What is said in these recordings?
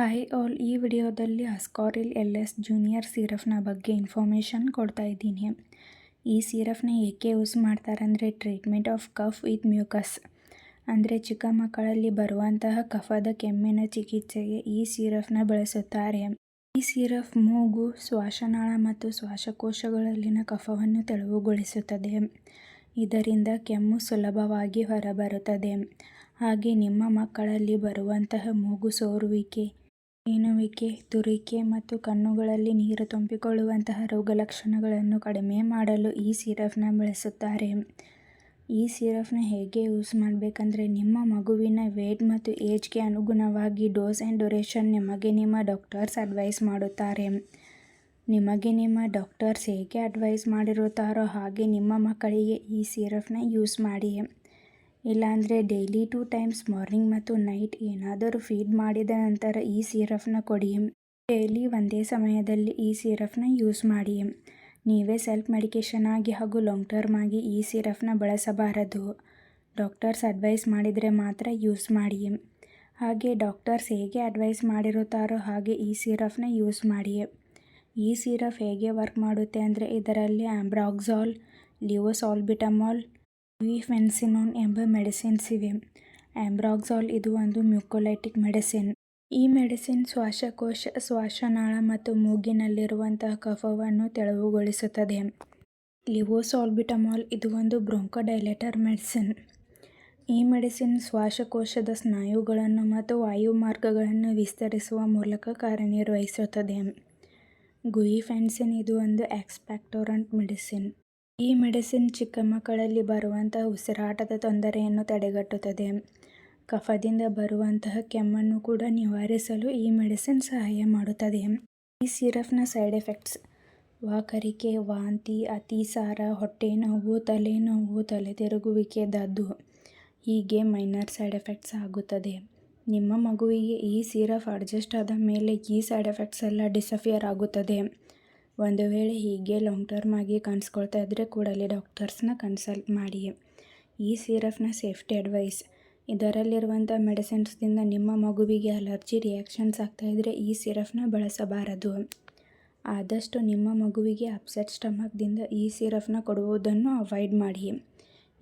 Hi all, ಈ ವಿಡಿಯೋದಲ್ಲಿ Ascoril L S junior ಸಿರಫ್ನ ಬಗ್ಗೆ ಇನ್ಫಾರ್ಮೇಷನ್ ಕೊಡ್ತಾ ಇದ್ದೀನಿ. ಈ ಸಿರಫ್ನ ಏಕೆ ಯೂಸ್ ಮಾಡ್ತಾರೆ ಅಂದರೆ treatment of cough with mucus. ಅಂದರೆ ಚಿಕ್ಕ ಮಕ್ಕಳಲ್ಲಿ ಬರುವಂತಹ ಕಫದ ಕೆಮ್ಮಿನ ಚಿಕಿತ್ಸೆಗೆ ಈ ಸಿರಫ್ನ ಬಳಸುತ್ತಾರೆ. ಈ ಸಿರಫ್ ಮೂಗು, ಶ್ವಾಸನಾಳ ಮತ್ತು ಶ್ವಾಸಕೋಶಗಳಲ್ಲಿನ ಕಫವನ್ನು ತೆಳುವುಗೊಳಿಸುತ್ತದೆ. ಇದರಿಂದ ಕೆಮ್ಮು ಸುಲಭವಾಗಿ ಹೊರಬರುತ್ತದೆ. ಹಾಗೆ ನಿಮ್ಮ ಮಕ್ಕಳಲ್ಲಿ ಬರುವಂತಹ ಮೂಗು ಸೋರುವಿಕೆ ಸೀನುವಿಕೆ ತುರಿಕೆ ಮತ್ತು ಕಣ್ಣುಗಳಲ್ಲಿ ನೀರು ತುಂಬಿಕೊಳ್ಳುವಂತಹ ರೋಗಲಕ್ಷಣಗಳನ್ನು ಕಡಿಮೆ ಮಾಡಲು ಈ ಸಿರಫ್ನ ಬಳಸುತ್ತಾರೆ. ಈ ಸಿರಫ್ನ ಹೇಗೆ ಯೂಸ್ ಮಾಡಬೇಕಂದ್ರೆ ನಿಮ್ಮ ಮಗುವಿನ ವೇಟ್ ಮತ್ತು ಏಜ್ಗೆ ಅನುಗುಣವಾಗಿ ಡೋಸ್ ಆ್ಯಂಡ್ ಡ್ಯೂರೇಷನ್ ನಿಮಗೆ ನಿಮ್ಮ ಡಾಕ್ಟರ್ಸ್ ಅಡ್ವೈಸ್ ಮಾಡುತ್ತಾರೆ. ನಿಮಗೆ ನಿಮ್ಮ ಡಾಕ್ಟರ್ಸ್ ಹೇಗೆ ಅಡ್ವೈಸ್ ಮಾಡಿರುತ್ತಾರೋ ಹಾಗೆ ನಿಮ್ಮ ಮಕ್ಕಳಿಗೆ ಈ ಸಿರಫ್ನ ಯೂಸ್ ಮಾಡಿ. ಇಲ್ಲಾಂದರೆ ಡೈಲಿ ಟೂ ಟೈಮ್ಸ್ ಮಾರ್ನಿಂಗ್ ಮತ್ತು ನೈಟ್ ಏನಾದರೂ ಫೀಡ್ ಮಾಡಿದ ನಂತರ ಈ ಸಿರಫ್ನ ಕೊಡಿ. ಡೈಲಿ ಒಂದೇ ಸಮಯದಲ್ಲಿ ಈ ಸಿರಫ್ನ ಯೂಸ್ ಮಾಡಿ. ನೀವೇ ಸೆಲ್ಫ್ ಮೆಡಿಕೇಷನ್ ಆಗಿ ಹಾಗೂ ಲಾಂಗ್ ಟರ್ಮ್ ಆಗಿ ಈ ಸಿರಫ್ನ ಬಳಸಬಾರದು. ಡಾಕ್ಟರ್ಸ್ ಅಡ್ವೈಸ್ ಮಾಡಿದರೆ ಮಾತ್ರ ಯೂಸ್ ಮಾಡಿ. ಹಾಗೆ ಡಾಕ್ಟರ್ಸ್ ಹೇಗೆ ಅಡ್ವೈಸ್ ಮಾಡಿರುತ್ತಾರೋ ಹಾಗೆ ಈ ಸಿರಫ್ನ ಯೂಸ್ ಮಾಡಿ. ಈ ಸಿರಫ್ ಹೇಗೆ ವರ್ಕ್ ಮಾಡುತ್ತೆ ಅಂದರೆ ಇದರಲ್ಲಿ ಆಂಬ್ರಾಕ್ಸಾಲ್ ಲಿವೋಸಾಲ್ಬಿಟಮಾಲ್ ವಿಫೆನ್ಸಿನೋನ್ ಎಂಬ ಮೆಡಿಸಿನ್ಸ್ ಇವೆ. ಆಂಬ್ರಾಕ್ಸಾಲ್ ಇದು ಒಂದು ಮ್ಯೂಕೋಲೈಟಿಕ್ ಮೆಡಿಸಿನ್ ಈ ಮೆಡಿಸಿನ್ ಶ್ವಾಸಕೋಶ, ಶ್ವಾಸನಾಳ ಮತ್ತು ಮೂಗಿನಲ್ಲಿರುವಂತಹ ಕಫವನ್ನು ತೆಳುವುಗೊಳಿಸುತ್ತದೆ ಲಿವೋಸಾಲ್ಬಿಟಮಾಲ್ ಇದು ಒಂದು ಬ್ರೊಂಕೊಡೈಲೆಟರ್ ಮೆಡಿಸಿನ್ ಈ ಮೆಡಿಸಿನ್ ಶ್ವಾಸಕೋಶದ ಸ್ನಾಯುಗಳನ್ನು ಮತ್ತು ವಾಯುಮಾರ್ಗಗಳನ್ನು ವಿಸ್ತರಿಸುವ ಮೂಲಕ ಕಾರ್ಯನಿರ್ವಹಿಸುತ್ತದೆ. ಗುಯಿಫೆನ್ಸಿನ್ ಇದು ಒಂದು ಎಕ್ಸ್ಪ್ಯಾಕ್ಟೋರಂಟ್ ಮೆಡಿಸಿನ್ ಈ ಮೆಡಿಸಿನ್ ಚಿಕ್ಕ ಮಕ್ಕಳಲ್ಲಿ ಬರುವಂತಹ ಉಸಿರಾಟದ ತೊಂದರೆಯನ್ನು ತಡೆಗಟ್ಟುತ್ತದೆ. ಕಫದಿಂದ ಬರುವಂತಹ ಕೆಮ್ಮನ್ನು ಕೂಡ ನಿವಾರಿಸಲು ಈ ಮೆಡಿಸಿನ್ ಸಹಾಯ ಮಾಡುತ್ತದೆ. ಈ ಸಿರಫ್ನ ಸೈಡ್ ಎಫೆಕ್ಟ್ಸ್. ವಾಕರಿಕೆ, ವಾಂತಿ, ಅತಿಸಾರ ಹೊಟ್ಟೆ ನೋವು ತಲೆನೋವು ತಲೆ ತಿರುಗುವಿಕೆ ದದ್ದು. ಹೀಗೆ ಮೈನರ್ ಸೈಡ್ ಎಫೆಕ್ಟ್ಸ್ ಆಗುತ್ತದೆ. ನಿಮ್ಮ ಮಗುವಿಗೆ ಈ ಸಿರಫ್ ಅಡ್ಜಸ್ಟ್ ಆದ ಮೇಲೆ ಈ ಸೈಡ್ ಎಫೆಕ್ಟ್ಸ್ ಎಲ್ಲ ಡಿಸಫಿಯರ್ ಆಗುತ್ತದೆ. ಒಂದು ವೇಳೆ ಹೀಗೆ ಲಾಂಗ್ ಟರ್ಮ್ ಆಗಿ ಕಾಣಿಸ್ಕೊಳ್ತಾ ಇದ್ದರೆ ಕೂಡಲೇ ಡಾಕ್ಟರ್ಸ್ನ ಕನ್ಸಲ್ಟ್ ಮಾಡಿ ಈ ಸಿರಫ್ನ ಸೇಫ್ಟಿ ಅಡ್ವೈಸ್ ಇದರಲ್ಲಿರುವಂಥ ಮೆಡಿಸಿನ್ಸ್ದಿಂದ ನಿಮ್ಮ ಮಗುವಿಗೆ ಅಲರ್ಜಿ ರಿಯಾಕ್ಷನ್ಸ್ ಆಗ್ತಾಯಿದ್ರೆ ಈ ಸಿರಫ್ನ ಬಳಸಬಾರದು. ಆದಷ್ಟು ನಿಮ್ಮ ಮಗುವಿಗೆ ಅಪ್ಸೆಟ್ ಸ್ಟಮಕ್ದಿಂದ ಈ ಸಿರಫ್ನ ಕೊಡುವುದನ್ನು ಅವಾಯ್ಡ್ ಮಾಡಿ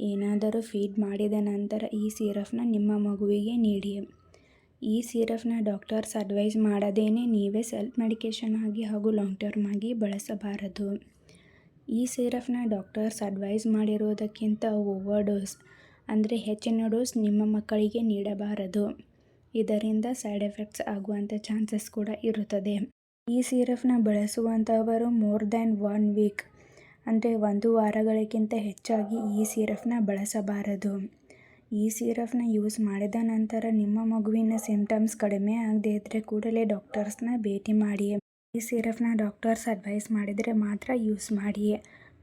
ಏನಾದರೂ ಫೀಡ್ ಮಾಡಿದ ನಂತರ ಈ ಸಿರಫ್ನ ನಿಮ್ಮ ಮಗುವಿಗೆ ನೀಡಿ ಈ ಸಿರಫ್ನ ಡಾಕ್ಟರ್ಸ್ ಅಡ್ವೈಸ್ ಮಾಡದೇನೆ ನೀವೇ ಸೆಲ್ಫ್ ಮೆಡಿಕೇಷನ್ ಆಗಿ ಹಾಗೂ ಲಾಂಗ್ ಟರ್ಮ್ ಆಗಿ ಬಳಸಬಾರದು. ಈ ಸಿರಫ್ನ ಡಾಕ್ಟರ್ಸ್ ಅಡ್ವೈಸ್ ಮಾಡಿರೋದಕ್ಕಿಂತ ಓವರ್ ಡೋಸ್, ಅಂದರೆ ಹೆಚ್ಚಿನ ಡೋಸ್ ನಿಮ್ಮ ಮಕ್ಕಳಿಗೆ ನೀಡಬಾರದು. ಇದರಿಂದ ಸೈಡ್ ಎಫೆಕ್ಟ್ಸ್ ಆಗುವಂಥ ಚಾನ್ಸಸ್ ಕೂಡ ಇರುತ್ತದೆ. ಈ ಸಿರಫ್ನ ಬಳಸುವಂಥವರು ಮೋರ್ ದ್ಯಾನ್ ಒನ್ ವೀಕ್, ಅಂದರೆ ಒಂದು ವಾರಗಳಿಗಿಂತ ಹೆಚ್ಚಾಗಿ ಈ ಸಿರಫ್ನ ಬಳಸಬಾರದು. ಈ ಸಿರಫ್ನ ಯೂಸ್ ಮಾಡಿದ ನಂತರ ನಿಮ್ಮ ಮಗುವಿನ ಸಿಂಪ್ಟಮ್ಸ್ ಕಡಿಮೆ ಆಗದೇ ಇದ್ದರೆ ಕೂಡಲೇ ಡಾಕ್ಟರ್ಸ್ನ ಭೇಟಿ ಮಾಡಿ ಈ ಸಿರಫ್ನ ಡಾಕ್ಟರ್ಸ್ ಅಡ್ವೈಸ್ ಮಾಡಿದರೆ ಮಾತ್ರ ಯೂಸ್ ಮಾಡಿ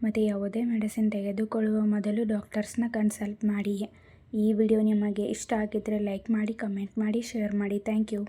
ಮತ್ತು ಯಾವುದೇ ಮೆಡಿಸಿನ್ ತೆಗೆದುಕೊಳ್ಳುವ ಮೊದಲು ಡಾಕ್ಟರ್ಸ್ನ ಕನ್ಸಲ್ಟ್ ಮಾಡಿ ಈ ವಿಡಿಯೋ ನಿಮಗೆ ಇಷ್ಟ ಆಗಿದ್ದರೆ ಲೈಕ್ ಮಾಡಿ, ಕಮೆಂಟ್ ಮಾಡಿ, ಶೇರ್ ಮಾಡಿ. Thank you.